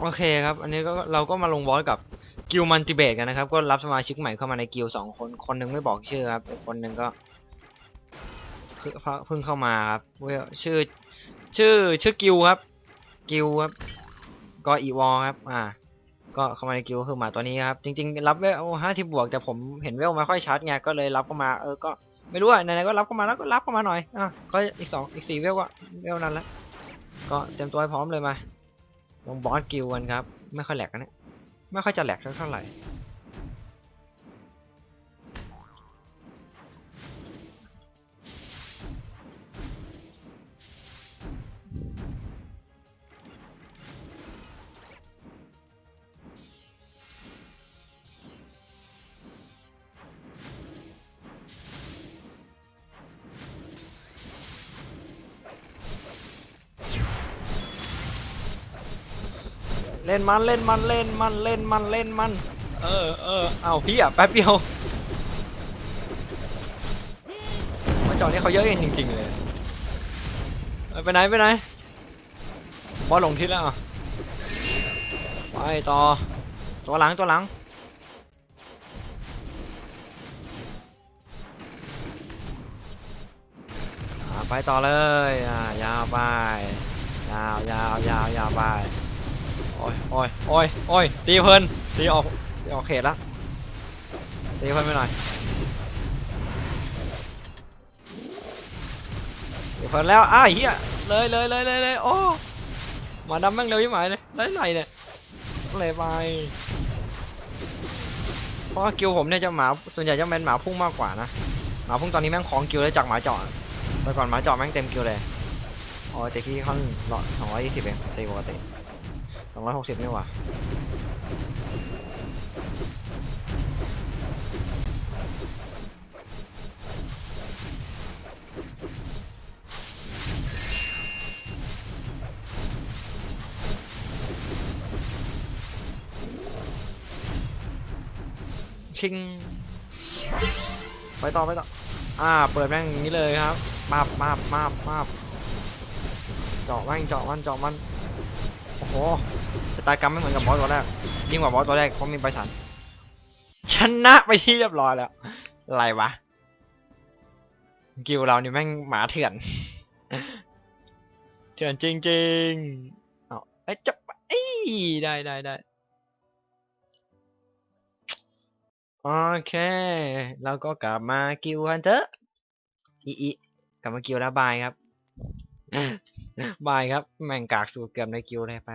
โอเคครับ อันนี้ก็เราก็มาลงบอสกับกิลมันติเบตกันนะครับ ก็รับสมาชิกใหม่เข้ามาในกิลสองคน คนหนึงไม่บอกชื่อครับอีกคนหนึงก็เพิ่งเข้ามาครับเว้ยชื่อ ชื่อชื่อกิลครับ กิลครับ ก็อีวอครับ อ่า ก็เข้ามาในกิลคือมาตัวนี้ครับ จริง ๆ รับเวลห้าที่บวกแต่ผมเห็นเวลไม่ค่อยชัดไงก็เลยรับเข้ามาเออก็ไม่รู้อะไหนๆก็รับเข้ามาแล้วก็รับเข้ามาหน่อยอะก็อีกสองอีกสี่เวลก็เวลนั้นละก็เตรียมตัวให้พร้อมเลยมา ลงบอสกิลกันครับ ไม่ค่อยแหลกกันเนี่ยไม่ค่อยจะแหลกเท่าไหร่ เล่นมันเล่นมันเล่นมันเล่นมันเล่นมัน เออเออเอาพี่อะแป๊บเดียวมาจอดนี่เขาเยอะเองจริงๆเลยเอ้ยไปไหนไปไหนบอลลงทิศแล้วอะไปต่อตัวหลังตัวหลังอ่าไปต่อเลยอ่ายาวไปยาวยาวยาวยาวไป โอ้ยโอ้ยโอ้ยโอ้ยตีเพลินตีออกตีออกเขตละตีเพลินไปหน่อยตีเพลินแล้วอ้ายเฮียเลยเลยเลยเลยเลยโอ้หมาดำแม่งเร็วยิ่งหมายเลยได้ไหนเนี่ยเลยไปเพราะกิวผมเนี่ยจะหมาส่วนใหญ่จะเป็นหมาพุ่งมากกว่านะหมาพุ่งตอนนี้แม่งของกิวเลยจากหมาเจาะแต่ก่อนหมาเจาะแม่งเต็มกิวเลยอ๋อแต่ที่เขาหล่อสองร้อยยี่สิบเองตีปกติ สองร้อยหกสิบนี่หว่าชิง ไปต่อ ไปต่อ อ่า เปิดแม่งอย่างนี้เลยครับ มาบมาบมาบมาบเจาะแม่งเจาะมันเจาะมัน โอ้โหชะตากรรมไม่เหมือนกับบอสตัวแรกยิ่งกว่าบอสตัวแรกเพราะมีใบสันชนะไปที่เรียบร้อยแล้วอะไรวะ กิวเรานี่แม่งหมาเถื่อน เถื่อนจริงๆเอาไอ้จับเอ้ได้ได้ได้โอเค เราก็กลับมากิวกันเถอะอีอีกลับมากิวแล้วบายครับบายครับ แม่งกากสูเกือบในกิวเลยไป